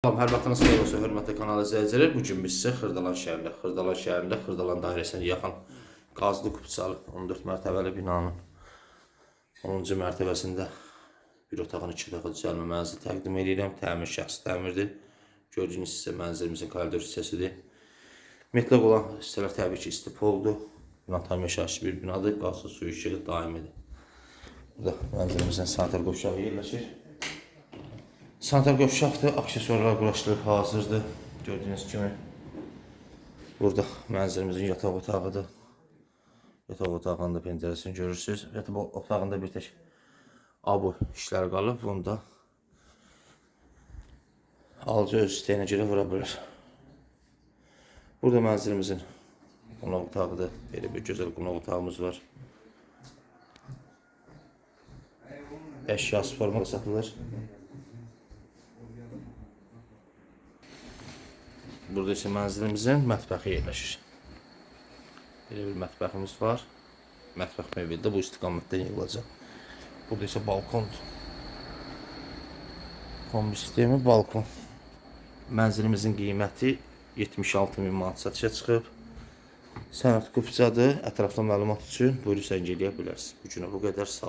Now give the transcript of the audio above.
Salam, hər vaxtınız xeyir olsun, hörmətli kanal izləyiciləri. Bu gün biz sizə Xırdalan şəhərində, Xırdalan şəhərində Xırdalan dairəsinə yaxın qazlı kupçalı 14 mərtəbəli binanın 10-cu mərtəbəsində bir otağın iki otaqlı düzəlmə mənzili təqdim edirəm. Təmir şəxsi təmirdir. Gördüyünüz sizə mənzilimizin koridor hissəsidir. Metlaq olan hissələr təbii ki, istipoldur. Bina tam yaşayışlı bir binadır. Qazlı su işığı daimidir. Burada mənzilimizin sanitar qovşağı yerləşir. Sanitar qovşaqdır, aksesuarlar quraşdırılıb hazırdır. Gördüyünüz kimi burada mənzilimizin yataq otağıdır. Yataq otağının da pəncərəsini görürsüz. Yataq otağında bir tək abu işlər qalıb. Bunda alıcı öz istəyinə görə vura bilər. Burada mənzilimizin qonaq otağıdır. Belə bir gözəl qonaq otağımız var. Əşyası formada satılır. Burada isə mənzilimizin mətbəxi yerləşir. Belə bir mətbəximiz var. Mətbəx mebeli də bu istiqamətdən yığılacaq. Burada isə balkondur. Kombi sistemi balkon. Mənzilimizin qiyməti 76 min manat satışa çıxıb. Sənət kupçadır. Ətrafda məlumat üçün buyurun zəng eləyə bilərsiniz. Bu günə bu qədər sağ.